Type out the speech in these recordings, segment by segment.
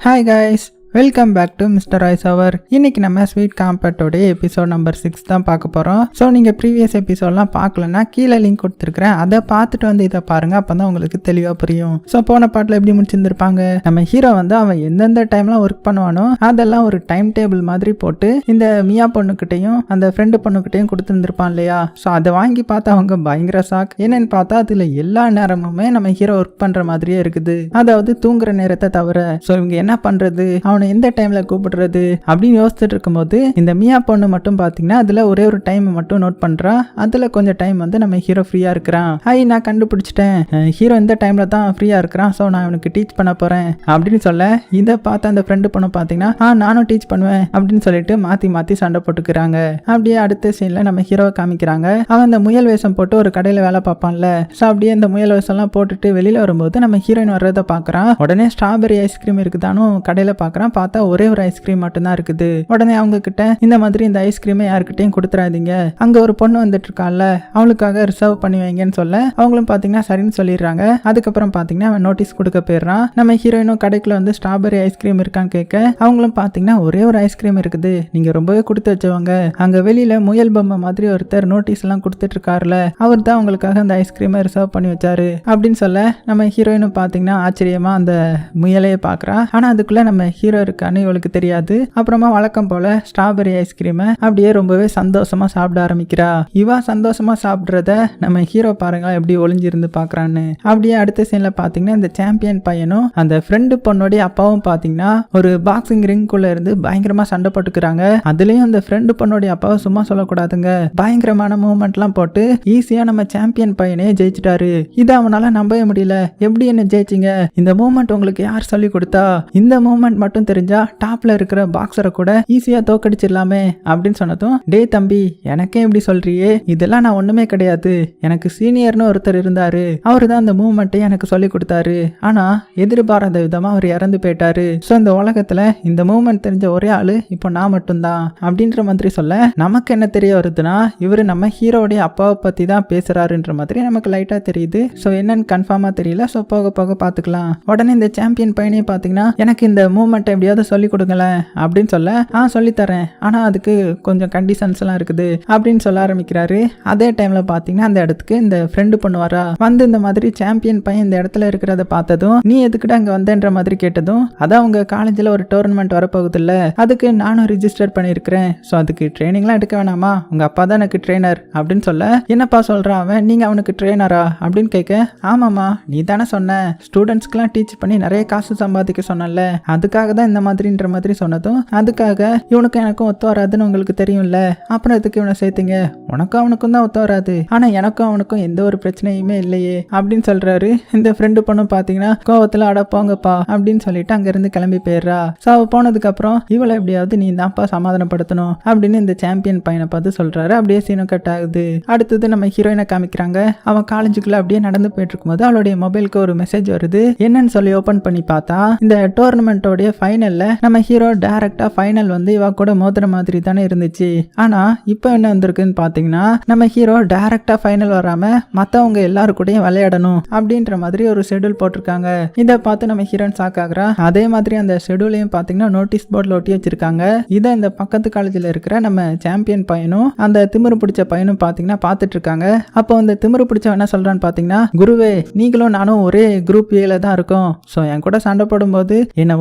Hi guys welcome back to mister Royce அவர் இன்னைக்கு நம்ம sweet காம்பேட்டோடைய எபிசோட் நம்பர் சிக்ஸ் தான் பார்க்க போகிறோம் ஸோ நீங்கள் ப்ரீவியஸ் எபிசோட்லாம் பார்க்கலன்னா கீழே லிங்க் கொடுத்துருக்குறேன். அதை பார்த்துட்டு வந்து இதை பாருங்க அப்போ தான் உங்களுக்கு தெளிவாக புரியும். ஸோ போன பாட்டில் எப்படி முடிச்சிருந்துருப்பாங்க? நம்ம ஹீரோ வந்து அவன் எந்தெந்த டைம்லாம் ஒர்க் பண்ணுவானோ அதெல்லாம் ஒரு டைம் டேபிள் மாதிரி போட்டு இந்த மியா பொண்ணுக்கிட்டையும் அந்த ஃப்ரெண்டு பொண்ணுக்கிட்டையும் கொடுத்துருந்துருப்பான் இல்லையா? ஸோ அதை வாங்கி பார்த்தா அவங்க பயங்கர சாக் என்னன்னு பார்த்தா அதில் எல்லா நேரமுமே நம்ம ஹீரோ ஒர்க் பண்ணுற மாதிரியே இருக்குது. அதாவது தூங்குற நேரத்தை தவிர. ஸோ இவங்க என்ன பண்ணுறது அவனை எந்த டைமில் கூப்பிடுறது அப்படின்னு யோசிச்சுட்டு இருக்கும்போது இந்த மியா பொண்ணு மட்டும் பார்த்தீங்கன்னா அதில் ஒரே ஒரு டைம் மட்டும் நோட் பண்ணுறா அதில் கொஞ்சம் டைம் வந்து நம்ம ஹீரோ ஃப்ரீயாக இருக்கிறான். ஹை நான் கண்டுபிடிச்சிட்டேன். ஹீரோ இந்த டைமில் தான் ஃப்ரீயாக இருக்கிறான். ஸோ நான் அவனுக்கு டீச் பண்ண போகிறேன் அப்படின்னு சொல்ல இதை பார்த்த அந்த ஃப்ரெண்டு பொண்ணு பார்த்தீங்கன்னா ஆ நானும் டீச் பண்ணுவேன். அப்படின்னு சொல்லிட்டு மாற்றி மாற்றி சண்டை போட்டுக்கிறாங்க. அப்படியே அடுத்த சீனில் நம்ம ஹீரோவை காமிக்கிறாங்க. அவன் அந்த முயல் வேஷம் போட்டு ஒரு கடையில் வேலை பார்ப்பான்ல. ஸோ அப்படியே இந்த முயல் வேஷம்லாம் போட்டுட்டு வெளியில் வரும்போது நம்ம ஹீரோயின் வர்றதை பார்க்குறான் உடனே ஸ்ட்ராபெரி ஐஸ்கிரீம் இருக்குதானும் கடையில் பார்க்குறான் பார்த்தா ஒரே ஒரு ஐஸ்கிரீம் மட்டும்தான் இருக்குது. உடனே அவங்க கிட்ட இந்த மாதிரி இந்த ஐஸ்கிரீமை யாருக்கிட்டையும் கொடுத்துறாதீங்க. அங்க ஒரு பொண்ணு வந்துட்டு இருக்கால அவளுக்காக ரிசர்வ் பண்ணி வைங்கன்னு சொல்ல அவங்களும் பாத்தீங்கன்னா சரின்னு சொல்லிடுறாங்க. அதுக்கப்புறம் பாத்தீங்கன்னா அவன் நோட்டீஸ் கொடுக்க போயிடுறான். நம்ம ஹீரோயினும் கடைக்குள்ள வந்து ஸ்ட்ராபெரி ஐஸ்கிரீம் இருக்கான்னு கேட்க அவங்களும் பாத்தீங்கன்னா ஒரே ஒரு ஐஸ்கிரீம் இருக்குது. நீங்க ரொம்பவே கொடுத்து வச்சவங்க. அங்க வெளியில முயல் பொம்மை மாதிரி ஒருத்தர் நோட்டீஸ் எல்லாம் கொடுத்துட்டு இருக்காருல அவர் தான் உங்களுக்காக அந்த ஐஸ்கிரீமை ரிசர்வ் பண்ணி வச்சாரு. அப்படின்னு சொல்ல நம்ம ஹீரோயினும் பாத்தீங்கன்னா ஆச்சரியமா அந்த முயலையே பாக்குறா. ஆனா அதுக்குள்ள நம்ம ஹீரோ இருக்கான்னு இவளுக்கு தெரியாது. அப்புறமா வழக்கம் போல ஸ்ட்ராபெரி ஐஸ்கிரீமை அப்படியே ரொம்பவே சந்தோஷமா சாப்பிட ஆரம்பிக்கிறா. இவா சந்தோஷமா சாப்பிட்றத நம்ம ஹீரோ பாருங்க எப்படி ஒளிஞ்சிருந்து பாக்குறான்னு. அப்படியே அடுத்த சீன்ல பாத்தீங்கன்னா இந்த சாம்பியன் பையனும் அந்த ஃப்ரெண்டு பொண்ணுடைய அப்பாவும் பாத்தீங்கன்னா ஒரு பாக்ஸிங் ரிங்குள்ள இருந்து பயங்கரமா சண்டை போட்டுக்கிறாங்க. அதுலயும் அந்த ஃப்ரெண்டு பொண்ணுடைய அப்பாவை சும்மா சொல்லக்கூடாதுங்க. பயங்கரமான மூவ்மெண்ட்லாம் போட்டு ஈஸியா நம்ம சாம்பியன் பையனே ஜெயிச்சிட்டாரு. இது அவனால நம்பவே முடியல. எப்படி என்ன ஜெயிச்சிங்க? இந்த மூவ்மெண்ட் உங்களுக்கு யார் சொல்லி கொடுத்தா? இந்த மூவ்மெண்ட் மட்டும் தெரிஞ்சா டாப்ல இருக்கிற பாக்ஸரை கூட ஈஸியா தோக்கடிச்சிடலாமே அப்படின்னு சொன்னதும் டே தம்பி எனக்கே இப்படி சொல்றியே. இதெல்லாம் நான் ஒண்ணுமே கிடையாது. எனக்கு சீனியர்னு ஒருத்தர் இருந்தாரு. அவரு தான் அந்த மூவ்மெண்ட்டை எனக்கு சொல்லி கொடுத்தாரு. ஆனா எதிர்பாராத விதமா அவர் இறந்து போயிட்டாரு. ஸோ இந்த உலகத்துல இந்த மூவ்மெண்ட் தெரிஞ்ச ஒரே ஆளு இப்போ நான் மட்டும்தான். அப்படின்ற மாதிரி சொல்ல நமக்கு என்ன தெரிய வருதுன்னா இவர் நம்ம ஹீரோடைய அப்பாவை பத்தி தான் பேசுறாருன்ற மாதிரி நமக்கு லைட்டா தெரியுது. ஸோ என்னன்னு கன்ஃபார்மா தெரியல. ஸோ போக போக பார்த்துக்கலாம். உடனே இந்த சாம்பியன் பையனே பார்த்தீங்கன்னா எனக்கு இந்த மூவ்மெண்ட்டை எப்படியாவது சொல்லி கொடுங்களேன் அப்படின்னு சொல்ல ஆ சொல்லித்தரேன். ஆனால் அதுக்கு கொஞ்சம் கண்டிஷன்ஸ் எல்லாம் இருக்குது அப்படின்னு சொல்ல ஆரம்பிக்கிறாரு. அதே டைம்ல பார்த்தீங்கன்னா அந்த இடத்துக்கு இந்த ஃப்ரெண்டு பொண்ணு வரா. வந்து இந்த மாதிரி சாம்பியன் பையன் இந்த இடத்துல இருக்கிறத பார்த்ததும் நீ எதுக்கிட்ட அங்கே வந்தேன்ற மாதிரி கேட்டதும் அதான் உங்க காலேஜில் ஒரு டோர்னமெண்ட் வரப்போகுது இல்ல அதுக்கு நானும் ரிஜிஸ்டர் பண்ணியிருக்கிறேன். ஸோ அதுக்கு ட்ரைனிங்லாம் எடுக்க வேணாமா? உங்க அப்பா தான் எனக்கு ட்ரெயினர் அப்படின்னு சொல்ல என்னப்பா சொல்றான் அவன்? நீங்க அவனுக்கு ட்ரெயினரா அப்படின்னு கேட்க ஆமாம்மா நீ தானே சொன்ன ஸ்டூடெண்ட்ஸ்க்குலாம் டீச் பண்ணி நிறைய காசு சம்பாதிக்க சொன்னல அதுக்காக தான் இந்த மாதிரின்ற மாதிரி சொன்னதும் அதுக்காக இவனுக்கும் எனக்கும் ஒத்து வராதுன்னு உங்களுக்கு தெரியும்ல? அப்புறம் எதுக்கு இவனை சேர்த்தீங்க? உனக்கும் அவனுக்கும் தான் ஒத்து வராது. ஆனா எனக்கும் அவனுக்கும் எந்த ஒரு பிரச்சனையுமே இல்லையே அப்படின்னு சொல்றாரு. இந்த ஃப்ரெண்டு பொண்ணும் பாத்தீங்கன்னா கோவத்துல அட போங்கப்பா அப்படின்னு சொல்லிட்டு அங்கிருந்து கிளம்பி போயிடுறா. ஸோ அவ போனதுக்கு அப்புறம் இவளை எப்படியாவது நீ தான்ப்பா சமாதானப்படுத்தணும் அப்படின்னு இந்த சாம்பியன் பையனை பார்த்து சொல்றாரு. அப்படியே சீனும் கட் ஆகுது. அடுத்தது நம்ம ஹீரோயினை காமிக்கிறாங்க. அவன் காலேஜுக்குள்ள அப்படியே நடந்து போயிட்டு இருக்கும்போது அவளுடைய மொபைலுக்கு ஒரு மெசேஜ் வருது. என்னன்னு சொல்லி ஓபன் பண்ணி பார்த்தா இந்த டோர்னமெண்ட்டோடைய ஃபைனலில் நம்ம ஹீரோ டேரக்டாக ஃபைனல் வந்து இவா கூட மோதுற மாதிரி தானே இருந்துச்சு. ஆனால் இப்போ என்ன வந்திருக்குன்னு பார்த்தீங்கன்னா நம்ம ஹீரோ டேரெக்டாக ஃபைனல் வராமல் மற்றவங்க எல்லாரு கூடயும் விளையாடணும் அப்படின்ற மாதிரி ஒரு ஷெட்யூல் போட்டிருக்காங்க. இதை பார்த்து நம்ம ஹீரோன் ஷாக் ஆகுறா. அதே மாதிரி அந்த ஷெடியூலையும் பார்த்தீங்கன்னா நோட்டீஸ் போர்டில் ஒட்டி வச்சிருக்காங்க. இதை இந்த பக்கத்து காலேஜில் இருக்கிற நம்ம சாம்பியன் பையனும் அந்த திமிரு பிடிச்ச பையனும் பார்த்தீங்கன்னா பார்த்துட்டு இருக்காங்க. அப்போ அந்த திமிரு பிடிச்சவன் என்ன சொல்கிறான்னு பார்த்தீங்கன்னா குருவே நீங்களும் நானும் ஒரே குரூப் ஏல தான் இருக்கோம். ஸோ என் கூட சண்டை போடும்போது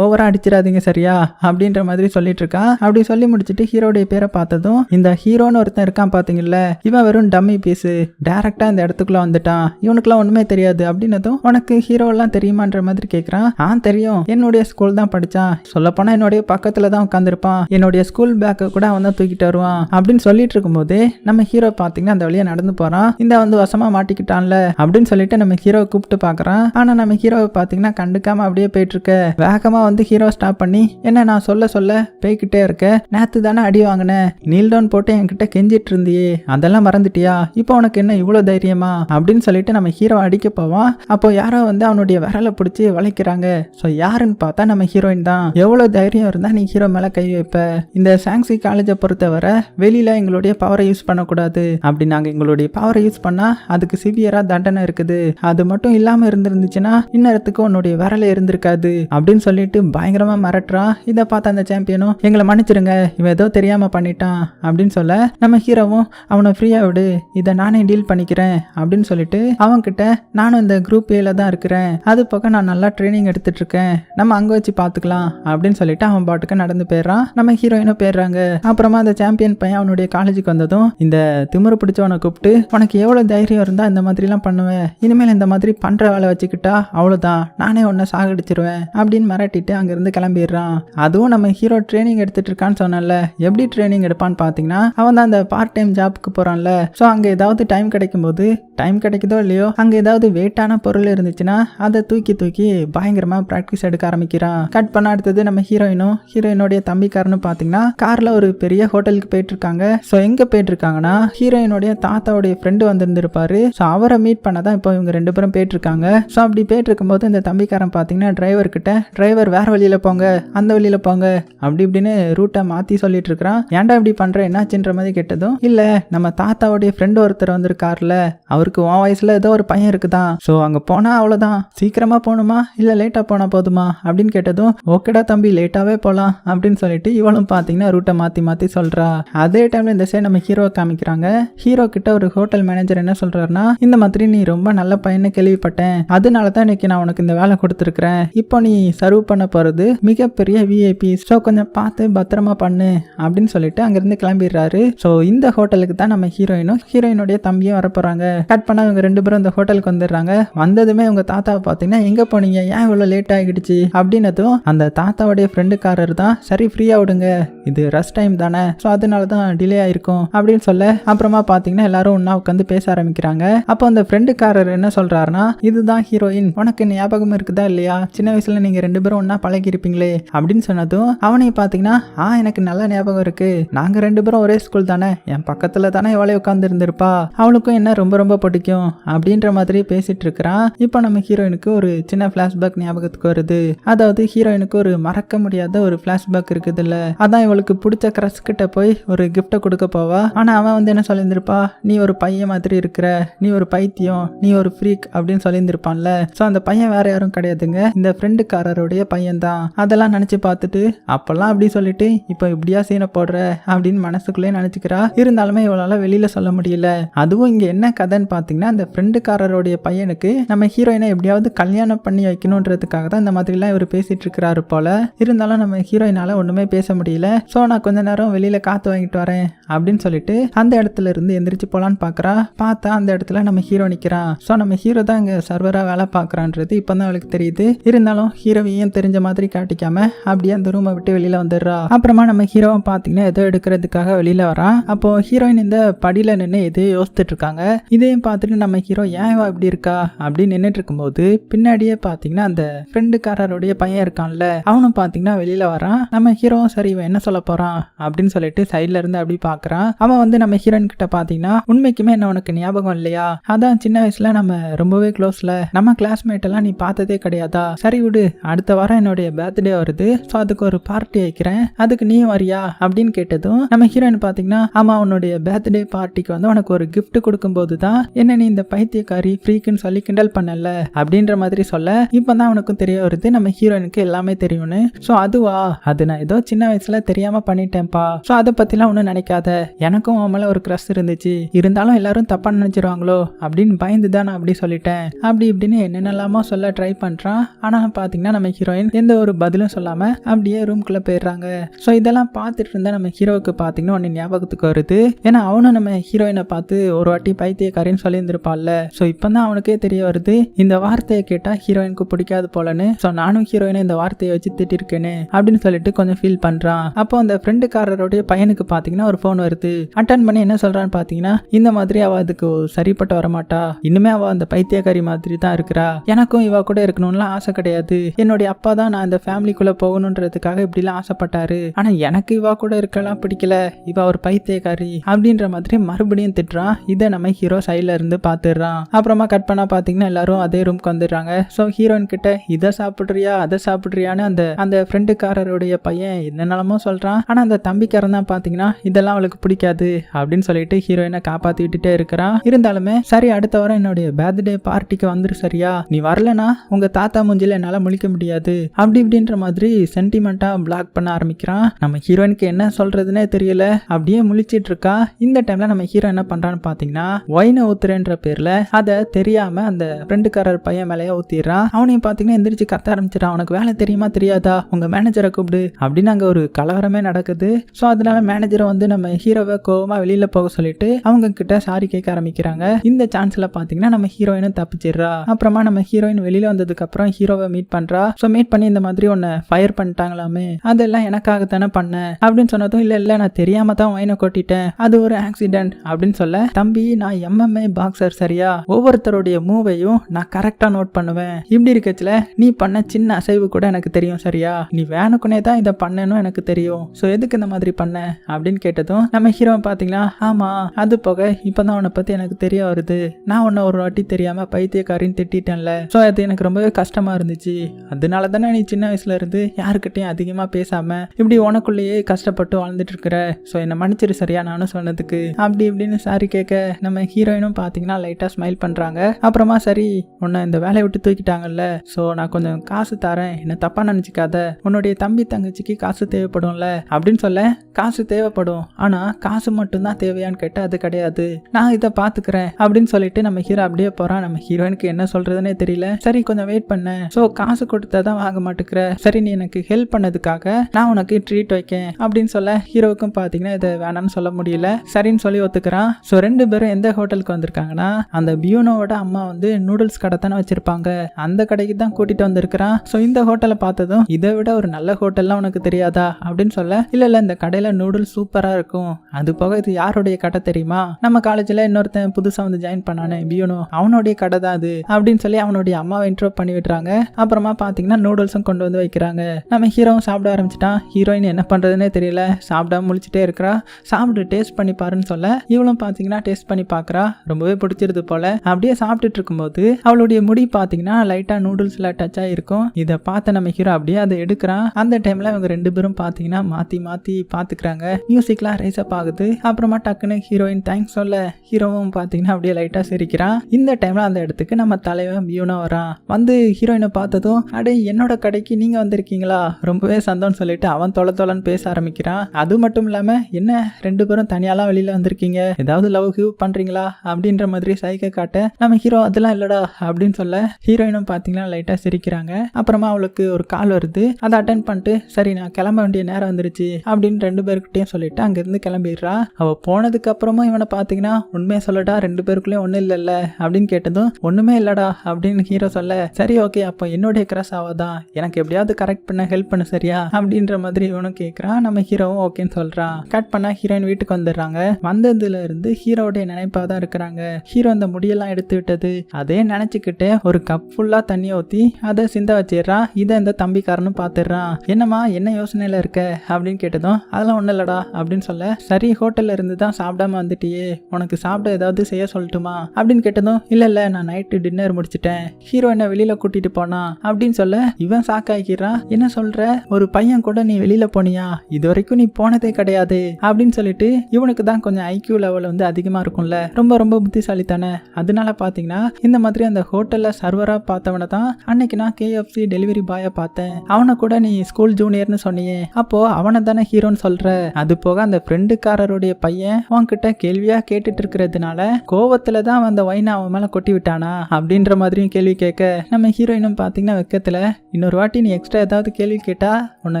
ஓவராக அடிச்சிட அடிச்சிடாதீங்க சரியா? அப்படின்ற மாதிரி சொல்லிட்டு இருக்கான் அப்படி சொல்லி முடிச்சுட்டு ஹீரோடைய பேரை பார்த்ததும் இந்த ஹீரோன்னு ஒருத்தன் இருக்கான் பாத்தீங்கல்ல இவன் வெறும் டம்மி பீஸு. டேரக்டா இந்த இடத்துக்குள்ள வந்துட்டான். இவனுக்குலாம் ஒண்ணுமே தெரியாது அப்படின்னதும் உனக்கு ஹீரோ எல்லாம் தெரியுமான்ற மாதிரி கேட்குறான் ஆ தெரியும். என்னுடைய ஸ்கூல் தான் படிச்சான். சொல்லப்போனா என்னுடைய பக்கத்துல தான் உட்காந்துருப்பான் என்னுடைய ஸ்கூல் பேக்கை கூட அவன் தான் தூக்கிட்டு வருவான். அப்படின்னு சொல்லிட்டு இருக்கும்போது நம்ம ஹீரோ பாத்தீங்கன்னா அந்த வழியா நடந்து போறான். இந்த வந்து வசமா மாட்டிக்கிட்டான்ல அப்படின்னு சொல்லிட்டு நம்ம ஹீரோவை கூப்பிட்டு பாக்குறான். ஆனா நம்ம ஹீரோவை பாத்தீங்கன்னா கண்டுக்காம அப்படியே போயிட்டு இருக்க வேகமா வந்து ஹீரோ ஸ்டாப் பண்ணி என்ன நான் சொல்ல சொல்ல போய்கிட்டே இருக்க? நேத்து தானே அடி வாங்கினேன் நீல் டவுன் போட்டு என்கிட்ட கெஞ்சிட்டு இருந்தியே. அதெல்லாம் மறந்துட்டியா? இப்போ உனக்கு என்ன இவ்வளோ தைரியமா? அப்படின்னு சொல்லிட்டு நம்ம ஹீரோ அடிக்க போவான். அப்போ யாரோ வந்து அவனுடைய விரலை பிடிச்சி வளைக்கிறாங்க. ஸோ யாருன்னு பார்த்தா நம்ம ஹீரோயின் தான். எவ்வளோ தைரியம் இருந்தால் நீ ஹீரோ மேலே கை வைப்ப? இந்த சாங்ஸி காலேஜை பொறுத்தவரை வெளியில எங்களுடைய பவரை யூஸ் பண்ணக்கூடாது. அப்படி நாங்கள் எங்களுடைய பவரை யூஸ் பண்ணால் அதுக்கு சிவியராக தண்டனை இருக்குது. அது மட்டும் இல்லாமல் இருந்திருந்துச்சுன்னா இன்னத்துக்கு உன்னுடைய விரலை இருந்திருக்காது. அப்படின்னு சொல்லிட்டு பயங்கரமாக பயங்கரமா மிரட்டுறான் இதை பார்த்த அந்த சாம்பியனும் எங்களை மன்னிச்சிருங்க இவன் ஏதோ தெரியாம பண்ணிட்டான் அப்படின்னு சொல்ல நம்ம ஹீரோவும் அவனை ஃப்ரீயா விடு இதை நானே டீல் பண்ணிக்கிறேன் அப்படின்னு சொல்லிட்டு அவன்கிட்ட நானும் இந்த குரூப் ஏல தான் இருக்கிறேன். அது போக நான் நல்லா ட்ரைனிங் எடுத்துட்டு இருக்கேன் நம்ம அங்க வச்சு பார்த்துக்கலாம் அப்படின்னு சொல்லிட்டு அவன் பாட்டுக்கு நடந்து போயிடுறான். நம்ம ஹீரோயினும் போயிடுறாங்க. அப்புறமா அந்த சாம்பியன் பையன் அவனுடைய காலேஜுக்கு வந்ததும் இந்த திமிரு பிடிச்சவனை கூப்பிட்டு உனக்கு எவ்வளோ தைரியம் இருந்தால் இந்த மாதிரிலாம் பண்ணுவேன் இனிமேல் இந்த மாதிரி பண்ணுற வேலை வச்சுக்கிட்டா அவ்வளோதான் நானே உன்னை சாகடிச்சிருவேன் அப்படின்னு மிரட்டிட்டு அங்கேருந்து கிளம்பிடுறான். அதுவும் நம்ம ஹீரோ ட்ரைனிங் எடுத்துட்டு இருக்கான்னு சொன்னல எப்படி ட்ரைனிங் எடுப்பான்னு பார்த்தீங்கன்னா அவன் தான் அந்த பார்ட் டைம் ஜாப்புக்கு போகிறான்ல ஸோ அங்கே ஏதாவது டைம் கிடைக்கும்போது டைம் கிடைக்குதோ இல்லையோ அங்கே ஏதாவது வெயிட்டான பொருள் இருந்துச்சுன்னா அதை தூக்கி தூக்கி பயங்கரமாக ப்ராக்டிஸ் எடுக்க ஆரம்பிக்கிறான். கட் பண்ண அடுத்தது நம்ம ஹீரோயினும் ஹீரோயினுடைய தம்பிக்காரனு பார்த்தீங்கன்னா காரில் ஒரு பெரிய ஹோட்டலுக்கு போயிட்டு இருக்காங்க ஸோ எங்கே போயிட்டு இருக்காங்கன்னா ஹீரோயினுடைய தாத்தாவுடைய ஃப்ரெண்டு வந்திருந்திருப்பாரு. ஸோ அவரை மீட் பண்ண தான் இப்போ இவங்க ரெண்டு பேரும் போயிட்டு இருக்காங்க ஸோ அப்படி போயிட்டு இருக்கும்போது இந்த தம்பிக்காரன் பார்த்தீங்கன்னா டிரைவர் கிட்ட டிரைவர் வேற வழியில் போங்க அந்த வழியில் போங்க அப்படி இப்படின்னு ரூட்டை மாற்றி சொல்லிட்டு இருக்கிறான். ஏன்டா இப்படி பண்ணுற என்னாச்சுன்ற மாதிரி கேட்டதும் இல்லை நம்ம தாத்தாவுடைய ஃப்ரெண்டு ஒருத்தர் வந்திருக்கார்ல அவருக்கு உன் வயசில் ஏதோ ஒரு பையன் இருக்குதான். ஸோ அங்கே போனால் அவ்வளோதான் சீக்கிரமாக போகணுமா? இல்லை லேட்டாக போனால் போதுமா? அப்படின்னு கேட்டதும் ஓகேடா தம்பி லேட்டாகவே போகலாம் அப்படின்னு சொல்லிட்டு இவளும் பார்த்தீங்கன்னா ரூட்டை மாற்றி மாற்றி சொல்கிறா அதே டைமில் இந்த சைடு நம்ம ஹீரோவை காமிக்கிறாங்க. ஹீரோ கிட்ட ஒரு ஹோட்டல் மேனேஜர் என்ன சொல்கிறாருன்னா இந்த மாதிரி நீ ரொம்ப நல்ல பையன்னு கேள்விப்பட்டேன். அதனால தான் இன்னைக்கு நான் உனக்கு இந்த வேலை கொடுத்துருக்குறேன். இப்போ நீ சர்வ் பண்ண போகிறது மிகப்பெரிய விஐபி ஸோ கொஞ்சம் பார்த்து பத்திரமா பண்ணு அப்படின்னு சொல்லிட்டு அங்கேருந்து கிளம்பிடுறாரு. ஸோ இந்த ஹோட்டலுக்கு தான் நம்ம ஹீரோயினும் ஹீரோயினுடைய தம்பியும் வரப்போகிறாங்க கட் பண்ண இவங்க ரெண்டு பேரும் இந்த ஹோட்டலுக்கு வந்துடுறாங்க. வந்ததுமே உங்க தாத்தாவை பார்த்தீங்கன்னா எங்கே போனீங்க? ஏன் இவ்வளோ லேட் ஆகிடுச்சு? அப்படின்னதும் அந்த தாத்தாவுடைய ஃப்ரெண்டுக்காரர் தான் சரி ஃப்ரீயாக விடுங்க. இது ரஷ் டைம் தானே. ஸோ அதனால தான் டிலே ஆயிருக்கும். அப்படின்னு சொல்ல அப்புறமா பார்த்தீங்கன்னா எல்லாரும் ஒன்றா உட்காந்து பேச ஆரம்பிக்கிறாங்க. அப்போ அந்த ஃப்ரெண்டுக்காரர் என்ன சொல்றாருன்னா இதுதான் ஹீரோயின் உனக்கு ஞாபகம் இருக்குதா இல்லையா? சின்ன வயசுல நீங்க ரெண்டு பேரும் ஒன்றா பழகிருப்பீங்க இருப்பீங்களே அப்படின்னு சொன்னதும் அவனையும் பார்த்தீங்கன்னா ஆ எனக்கு நல்ல ஞாபகம் இருக்கு. நாங்க ரெண்டு பேரும் ஒரே ஸ்கூல் தானே. என் பக்கத்துல தானே இவளே உட்காந்து இருந்திருப்பா அவளுக்கும் என்ன ரொம்ப ரொம்ப பிடிக்கும்? அப்படின்ற மாதிரி பேசிட்டு இருக்கிறான். இப்போ நம்ம ஹீரோயினுக்கு ஒரு சின்ன ஃப்ளாஷ்பேக் ஞாபகத்துக்கு வருது. அதாவது ஹீரோயினுக்கு ஒரு மறக்க முடியாத ஒரு ஃப்ளாஷ்பேக் இருக்குது இல்ல அதான் இவளுக்கு பிடிச்ச கிரஷ் கிட்ட போய் ஒரு கிஃப்ட்டை கொடுக்க போவா. ஆனா அவன் வந்து என்ன சொல்லியிருந்திருப்பா? நீ ஒரு பையன் மாதிரி இருக்கிற. நீ ஒரு பைத்தியம். நீ ஒரு ஃப்ரீக் அப்படின்னு சொல்லியிருந்திருப்பான்ல. ஸோ அந்த பையன் வேற யாரும் கிடையாதுங்க. இந்த ஃப்ரெண்டுக்காரருடைய பையன் தான் அதெல்லாம் நினச்சி பார்த்துட்டு அப்போல்லாம் அப்படி சொல்லிட்டு இப்போ இப்படியா சீனை போடுற? அப்படின்னு மனசுக்குள்ளே நினச்சிக்கிறா. இருந்தாலுமே இவளால் வெளியில் சொல்ல முடியல. அதுவும் இங்கே என்ன கதைன்னு பார்த்தீங்கன்னா அந்த ஃப்ரெண்டுக்காரருடைய பையனுக்கு நம்ம ஹீரோயினை எப்படியாவது கல்யாணம் பண்ணி வைக்கணுன்றதுக்காக தான் இந்த மாதிரிலாம் இவர் பேசிட்டு இருக்கிறாரு போல. இருந்தாலும் நம்ம ஹீரோயினால் ஒன்றுமே பேச முடியல. ஸோ நான் கொஞ்ச நேரம் வெளியில் காற்று வாங்கிட்டு வரேன் அப்படின்னு சொல்லிட்டு அந்த இடத்துல இருந்து எந்திரிச்சு போகலான்னு பார்க்குறா பார்த்தா அந்த இடத்துல நம்ம ஹீரோ நிற்கிறான் ஸோ நம்ம ஹீரோ தான் இங்கே சர்வராக வேலை பார்க்குறான்றது. இப்போ தான் அவளுக்கு தெரியுது. இருந்தாலும் ஹீரோவையும் தெரிஞ்ச மாதிரி மாட்டிக்காம அப்படியே அந்த ரூமை விட்டு வெளியில வந்துடுறா. அப்புறமா நம்ம ஹீரோவை பார்த்தீங்கன்னா ஏதோ எடுக்கிறதுக்காக வெளியில வரான் அப்போ ஹீரோயின் இந்த படியில நின்று எதோ யோசிச்சுட்டு இருக்காங்க. இதையும் பார்த்துட்டு நம்ம ஹீரோ ஏன் இப்படி இருக்கா? அப்படின்னு நின்றுட்டு இருக்கும்போது பின்னாடியே பார்த்தீங்கன்னா அந்த ஃப்ரெண்டுக்காரருடைய பையன் இருக்கான்ல அவனும் பார்த்தீங்கன்னா வெளியில வரான். நம்ம ஹீரோவும் சரி இவன் என்ன சொல்ல போறான் அப்படின்னு சொல்லிட்டு சைட்ல இருந்து அப்படி பாக்குறான். அவன் வந்து நம்ம ஹீரோயின் கிட்ட பார்த்தீங்கன்னா உண்மைக்குமே என்ன உனக்கு ஞாபகம் இல்லையா? அதான் சின்ன வயசுல நம்ம ரொம்பவே க்ளோஸ்ல நம்ம கிளாஸ்மேட் எல்லாம் நீ பார்த்ததே கிடையாதா? சரி விடு அடுத்த வாரம் என்னுடைய பர்த்டே வருது. ஸோ அதுக்கு ஒரு பார்ட்டி வைக்கிறேன். அதுக்கு நீ வரியா? அப்படின்னு கேட்டதும் நம்ம ஹீரோயின் பார்த்தீங்கன்னா ஆமாம் உன்னுடைய பர்த்டே பார்ட்டிக்கு வந்து உனக்கு ஒரு கிஃப்ட் கொடுக்கும்போது தான் என்ன நீ இந்த பைத்தியக்காரி ஃப்ரீக்குன்னு சொல்லி கிண்டல் பண்ணல? அப்படின்ற மாதிரி சொல்ல இப்போ தான் அவனுக்கும் தெரிய வருது நம்ம ஹீரோயினுக்கு எல்லாமே தெரியும்னு. ஸோ அதுவா? அது நான் ஏதோ சின்ன வயசுல தெரியாம பண்ணிட்டேன்ப்பா. ஸோ அதை பற்றிலாம் ஒன்றும் நினைக்காத. எனக்கும் அவன் மேலே ஒரு க்ரஷ் இருந்துச்சு. இருந்தாலும் எல்லாரும் தப்பாக நினச்சிருவாங்களோ? அப்படின்னு பயந்து தான் நான் அப்படி சொல்லிட்டேன். அப்படி இப்படின்னு என்னென்னலாமோ சொல்ல ட்ரை பண்ணுறான் ஆனால் பார்த்தீங்கன்னா நம்ம ஹீரோயின் எந்த ஒரு பதிலும் சொல்லாம அப்படியே ரூம்குள்ளே போயிடுறாங்க. ஸோ இதெல்லாம் பார்த்துட்டு இருந்தா நம்ம ஹீரோவுக்கு பார்த்தீங்கன்னா ஒன்று ஞாபகத்துக்கு வருது. ஏன்னா அவனும் நம்ம ஹீரோயினை பார்த்து ஒரு வாட்டி பைத்தியக்காரின்னு சொல்லியிருந்திருப்பாள்ல. ஸோ இப்போ தான் அவனுக்கே தெரிய வருது இந்த வார்த்தையை கேட்டால் ஹீரோயினுக்கு பிடிக்காது போலன்னு. ஸோ நானும் ஹீரோயினை இந்த வார்த்தையை வச்சு திட்டிருக்கேனே அப்படின்னு சொல்லிட்டு கொஞ்சம் ஃபீல் பண்ணுறான் அப்போ அந்த ஃப்ரெண்டுக்காரருடைய பையனுக்கு பார்த்தீங்கன்னா ஒரு ஃபோன் வருது. அட்டன் பண்ணி என்ன சொல்கிறான்னு பார்த்தீங்கன்னா இந்த மாதிரி அவள் அதுக்கு சரிப்பட்டு வரமாட்டா. இன்னுமே அவள் அந்த பைத்தியக்காரி மாதிரி தான் இருக்கிறா. எனக்கும் இவ கூட இருக்கணும்லாம் ஆசை கிடையாது. என்னுடைய அப்பா தான் நான் இந்த ஃபேமிலிக்குள்ளே போகணுன்றதுக்காக இப்படிலாம் ஆசைப்பட்டாரு. ஆனால் எனக்கு இவ கூட இருக்கலாம் பிடிக்கல. இவ ஒரு பைத்தியக்காரி அப்படின்ற மாதிரி மறுபடியும் திட்டுறான். இதை நம்ம ஹீரோ சைடில் இருந்து பார்த்துடுறான் அப்புறமா கட் பண்ணா பார்த்தீங்கன்னா எல்லாரும் அதே ரூம்க்கு வந்துடுறாங்க. ஸோ ஹீரோயின் கிட்ட இதை சாப்பிட்றியா? அதை சாப்பிட்றியான்னு அந்த அந்த ஃப்ரெண்டுக்காரருடைய பையன் என்னென்னமோ சொல்கிறான் ஆனால் அந்த தம்பிக்காரன் தான் பார்த்தீங்கன்னா இதெல்லாம் அவளுக்கு பிடிக்காது அப்படின்னு சொல்லிட்டு ஹீரோயினை காப்பாற்றி விட்டுட்டே இருக்கிறான். இருந்தாலுமே சரி அடுத்த வாரம் என்னுடைய பர்த்டே பார்ட்டிக்கு வந்துரு சரியா? நீ வரலனா உங்க தாத்தா மூஞ்சில என்னால் முழிக்க முடியாது. அப்படி இப்படி அப்படின்ற மாதிரி சென்டிமெண்ட்டாக பிளாக் பண்ண ஆரம்பிக்கிறான். நம்ம ஹீரோயினுக்கு என்ன சொல்கிறதுனே தெரியல. அப்படியே முழிச்சிட்டு இருக்கா. இந்த டைமில் நம்ம ஹீரோ என்ன பண்ணுறான்னு பார்த்தீங்கன்னா ஒயினை ஊத்துறேன்ற பேரில் அதை தெரியாமல் அந்த ஃப்ரெண்டுக்காரர் பையன் மேலேயே ஊற்றிடுறான் அவனையும் பார்த்தீங்கன்னா எந்திரிச்சு கத்த ஆரம்பிச்சிடான் உனக்கு வேலை தெரியுமா தெரியாதா? உங்கள் மேனேஜரை கூப்பிடு. அப்படின்னு அங்கே ஒரு கலவரமே நடக்குது. ஸோ அதனால மேனேஜரை வந்து நம்ம ஹீரோவை கோவமாக வெளியில் போக சொல்லிட்டு அவங்க கிட்ட சாரி கேட்க ஆரம்பிக்கிறாங்க. இந்த சான்ஸில் பார்த்தீங்கன்னா நம்ம ஹீரோயினும் தப்பிச்சிடுறா. அப்புறமா நம்ம ஹீரோயின் வெளியில் வந்ததுக்கு அப்புறம் ஹீரோவை மீட் பண்ணுறா ஸோ மீட் பண்ணி இந்த மாதிரி உன்னை ஃபயர் பண்ணிட்டாங்களாமே? அதெல்லாம் எனக்காக தானே பண்ண? அப்படின்னு சொன்னதும் இல்ல இல்ல நான் தெரியாம தான் வைனை கொட்டிட்டேன். அது ஒரு ஆக்சிடென்ட் அப்படின்னு சொல்ல தம்பி நான் எம்எம்ஏ பாக்ஸர் சரியா? ஒவ்வொருத்தருடைய மூவையும் நான் கரெக்டா நோட் பண்ணுவேன். இப்படி இருக்கச்சுல நீ பண்ண சின்ன அசைவு கூட எனக்கு தெரியும் சரியா? நீ வேணுக்குனே தான் இதை பண்ணணும் எனக்கு தெரியும். ஸோ எதுக்கு இந்த மாதிரி பண்ண? அப்படின்னு கேட்டதும் நம்ம ஹீரோ பார்த்தீங்களா? ஆமா. அது போக இப்பதான் உன்னை பத்தி எனக்கு தெரிய வருது. நான் உன்னை ஒரு வாட்டி தெரியாம பைத்தியக்காரின்னு திட்டிட்டேன்ல. ஸோ அது எனக்கு ரொம்பவே கஷ்டமா இருந்துச்சு. அதனால தானே நீ சின்ன வயசு இருந்து யாருக்கிட்டையும் அதிகமாக பேசாம இப்படி உனக்குள்ளேயே கஷ்டப்பட்டு வாழ்ந்துட்டு இருக்கிற ஸோ என்னை மன்னிச்சிரு சரியா நானும் சொன்னதுக்கு அப்படி இப்படின்னு சாரி கேட்க நம்ம ஹீரோயினும் பார்த்தீங்கன்னா லைட்டாக ஸ்மைல் பண்ணுறாங்க அப்புறமா சரி உன்னை இந்த வேலையை விட்டு தூக்கிட்டாங்கல்ல ஸோ நான் கொஞ்சம் காசு தரேன் என்னை தப்பாக நினச்சிக்காத உன்னுடைய தம்பி தங்கச்சிக்கு காசு தேவைப்படும்ல அப்படின்னு சொல்ல காசு தேவைப்படும் ஆனால் காசு மட்டும்தான் தேவையான்னு கேட்டால் அது கிடையாது நான் இதை பார்த்துக்கிறேன் அப்படின்னு சொல்லிட்டு நம்ம ஹீரோ அப்படியே போகிறான் நம்ம ஹீரோயினுக்கு என்ன சொல்கிறதுனே தெரியல. சரி கொஞ்சம் வெயிட் பண்ணேன் ஸோ காசு கொடுத்தா தான் வாங்க மாட்டேங்கிற சரி நீ எனக்கு ஹெல்ப் பண்ணதுக்காக நான் உனக்கு ட்ரீட் வைக்கேன் அப்படின்னு சொல்ல ஹீரோவுக்கும் பார்த்தீங்கன்னா இதை வேணாம்னு சொல்ல முடியல. சரின்னு சொல்லி ஒத்துக்கிறான். ஸோ ரெண்டு பேரும் எந்த ஹோட்டலுக்கு வந்திருக்காங்கன்னா அந்த பியூனோவோட அம்மா வந்து நூடுல்ஸ் கடை தானே வச்சிருப்பாங்க. அந்த கடைக்கு தான் கூட்டிட்டு வந்திருக்கிறான். ஸோ இந்த ஹோட்டலை பார்த்ததும் இதை விட ஒரு நல்ல ஹோட்டல்லாம் உனக்கு தெரியாதா? அப்படின்னு சொல்ல இல்லை இல்லை இந்த கடையில் நூடுல்ஸ் சூப்பராக இருக்கும். அது போக இது யாருடைய கடை தெரியுமா? நம்ம காலேஜில் இன்னொருத்தன் புதுசாக வந்து ஜாயின் பண்ணானே பியூனோ. அவனுடைய கடை தான் அது. அப்படின்னு சொல்லி அவனுடைய அம்மாவை இன்ட்ரோ பண்ணி விடுறாங்க அப்புறமா பார்த்தீங்கன்னா நூடுல்ஸும் கொண்டு வந்து வைக்கிறாங்க. நம்ம ஹீரோவும் சாப்பிட ஆரம்பிச்சிட்டான். ஹீரோயின் என்ன பண்றதுனே தெரியல. சாப்பிடாம முழிச்சிட்டே இருக்கிறா. சாப்பிட்டு டேஸ்ட் பண்ணி பாருன்னு சொல்ல இவளும் பார்த்தீங்கன்னா டேஸ்ட் பண்ணி பார்க்குறா ரொம்பவே பிடிச்சிருது போல. அப்படியே சாப்பிட்டுட்டு இருக்கும்போது அவளுடைய முடி பார்த்தீங்கன்னா லைட்டாக நூடுல்ஸில் டச் ஆகிருக்கும் இதை பார்த்த நம்ம ஹீரோ அப்படியே அதை எடுக்கிறான். அந்த டைமில் இவங்க ரெண்டு பேரும் பார்த்தீங்கன்னா மாற்றி மாற்றி பார்த்துக்கிறாங்க மியூசிக்லாம் ரைஸ் அப் ஆகுது. அப்புறமா டக்குன்னு ஹீரோயின் தேங்க்ஸ் சொல்ல ஹீரோவும் பார்த்தீங்கன்னா அப்படியே லைட்டாக சிரிக்கிறான். இந்த டைமில் அந்த இடத்துக்கு நம்ம தலைவன் பியூனா வரான். வந்து ஹீரோயினை பார்த்ததும் அடே என்னோட கடைக்கு நீங்கள் நீங்க வந்திருக்கீங்களா? ரொம்பவே சந்தோன்னு சொல்லிட்டு அவன் தொலை தொலைன்னு பேச ஆரம்பிக்கிறான். அது மட்டும் இல்லாம என்ன ரெண்டு பேரும் தனியாலாம் வெளியில வந்திருக்கீங்க? ஏதாவது லவ் ஹியூ பண்றீங்களா? அப்படின்ற மாதிரி சைக்கை காட்ட நம்ம ஹீரோ அதெல்லாம் இல்லடா அப்படின்னு சொல்ல ஹீரோயினும் பாத்தீங்கன்னா லைட்டா சிரிக்கிறாங்க. அப்புறமா அவளுக்கு ஒரு கால் வருது. அதை அட்டன் பண்ணிட்டு சரி நான் கிளம்ப வேண்டிய நேரம் வந்துருச்சு அப்படின்னு ரெண்டு பேருக்கிட்டையும் சொல்லிட்டு அங்கிருந்து கிளம்பிடுறா. அவ போனதுக்கு அப்புறமும் இவனை பாத்தீங்கன்னா உண்மையை சொல்லடா ரெண்டு பேருக்குள்ளேயும் ஒன்றும் இல்லைல்ல அப்படின்னு கேட்டதும் ஒண்ணுமே இல்லடா அப்படின்னு ஹீரோ சொல்ல சரி ஓகே அப்போ என்னுடைய கிரஸ் ஆவாதான் எனக்கு எப்படியா எப்படியாவது கரெக்ட் பண்ண ஹெல்ப் பண்ண சரியா? அப்படின்ற மாதிரி இவனும் கேட்குறான் நம்ம ஹீரோவும் ஓகேன்னு சொல்கிறான் கட் பண்ணால் ஹீரோயின் வீட்டுக்கு வந்துடுறாங்க. வந்ததுல இருந்து ஹீரோடைய நினைப்பாக தான் இருக்கிறாங்க. ஹீரோ அந்த முடியெல்லாம் எடுத்து விட்டது. அதே நினைச்சுக்கிட்டு ஒரு கப் ஃபுல்லாக தண்ணியை ஊற்றி அதை சிந்த வச்சிடுறான் இதை இந்த தம்பிக்காரனும் பார்த்துடுறான் என்னம்மா என்ன யோசனையில் இருக்க? அப்படின்னு கேட்டதும் அதெல்லாம் ஒன்றும் இல்லடா அப்படின்னு சொல்ல சரி ஹோட்டல்ல இருந்து தான் சாப்பிடாம வந்துட்டியே. உனக்கு சாப்பிட ஏதாவது செய்ய சொல்லட்டுமா? அப்படின்னு கேட்டதும் இல்லை இல்லை நான் நைட்டு டின்னர் முடிச்சிட்டேன். ஹீரோ என்ன வெளியில் கூட்டிகிட்டு போனா? அப்படின்னு சொல்ல இவன் சாக்கா சாக்காய்க்கிறான் என்ன சொல்ற? ஒரு பையன் கூட நீ வெளியில போனியா? இது வரைக்கும் நீ போனதே கிடையாது. அப்படின்னு சொல்லிட்டு இவனுக்கு தான் கொஞ்சம் ஐக்யூ லெவல் வந்து அதிகமா இருக்கும்ல. ரொம்ப ரொம்ப புத்திசாலி தானே அதனால பாத்தீங்கன்னா இந்த மாதிரி அந்த ஹோட்டல்ல சர்வரா பார்த்தவனை தான் அன்னைக்கு நான் கேஎஃப்சி டெலிவரி பாய பார்த்தேன். அவனை கூட நீ ஸ்கூல் ஜூனியர்னு சொன்னியே. அப்போ அவனை தானே ஹீரோன்னு சொல்ற. அது போக அந்த ஃப்ரெண்டுக்காரருடைய பையன் உன்கிட்ட கேள்வியா கேட்டுட்டு இருக்கிறதுனால கோவத்துல தான் அந்த வைனை அவன் மேல கொட்டி விட்டானா அப்படின்ற மாதிரியும் கேள்வி கேட்க நம்ம ஹீரோயினும் பாத்தீங்கன்னா வெக்கத்துல இன்னொரு வாட்டி நீ எக்ஸ்ட்ரா ஏதாவது கேள்வி கேட்டா உன்னை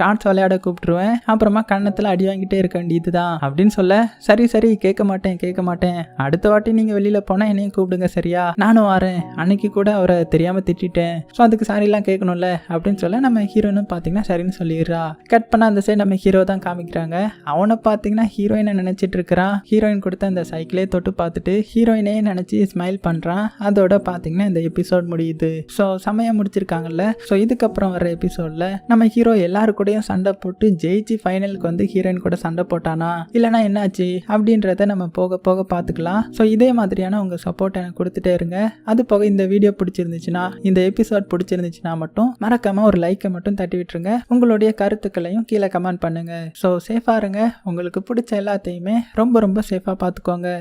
கார்ட்ஸ் விளையாட கூப்பிட்டுருவேன். அப்புறமா கண்ணத்தில் அடி வாங்கிட்டே இருக்க வேண்டியதுதான். அப்படின்னு சொல்ல சரி சரி கேட்க மாட்டேன் கேட்க மாட்டேன். அடுத்த வாட்டி நீங்க வெளியில போனா என்னையும் கூப்பிடுங்க சரியா? நானும் வரேன். அன்னைக்கு கூட அவரை தெரியாம திட்டேன் ஸோ அதுக்கு சாரிலாம் கேட்கணும்ல? அப்படின்னு சொல்ல நம்ம ஹீரோயினும் பார்த்தீங்கன்னா சரின்னு சொல்லிடுறா. கட் பண்ண அந்த சைடு நம்ம ஹீரோ தான் காமிக்கிறாங்க. அவனை பார்த்தீங்கன்னா ஹீரோயினை நினைச்சிட்டு இருக்கிறான். ஹீரோயின் கொடுத்த அந்த சைக்கிளே தொட்டு பார்த்துட்டு ஹீரோயினே நினைச்சு ஸ்மைல் பண்றான். அதோட பார்த்தீங்கன்னா இந்த எபிசோட் முடியுது. ஸோ செமையாக முடிச்சிருக்காங்கல்ல? ஸோ இதுக்கப்புறம் வர எபிசோட்ல நம்ம ஹீரோ எல்லாரு கூடயும் சண்டை போட்டு ஜெயிச்சு ஃபைனலுக்கு வந்து ஹீரோயின் கூட சண்டை போட்டானா? இல்லைனா என்னாச்சு? அப்படின்றத நம்ம போக போக பார்த்துக்கலாம் ஸோ இதே மாதிரியான உங்கள் சப்போர்ட் எனக்கு கொடுத்துட்டே இருங்க. அது போக இந்த வீடியோ பிடிச்சிருந்துச்சுன்னா இந்த எபிசோட் பிடிச்சிருந்துச்சுன்னா மட்டும் மறக்காம ஒரு லைக்கை மட்டும் தட்டி விட்டுருங்க. உங்களுடைய கருத்துக்களையும் கீழே கமெண்ட் பண்ணுங்க. ஸோ சேஃபாக இருங்க. உங்களுக்கு பிடிச்ச எல்லாத்தையுமே ரொம்ப ரொம்ப சேஃபாக பார்த்துக்கோங்க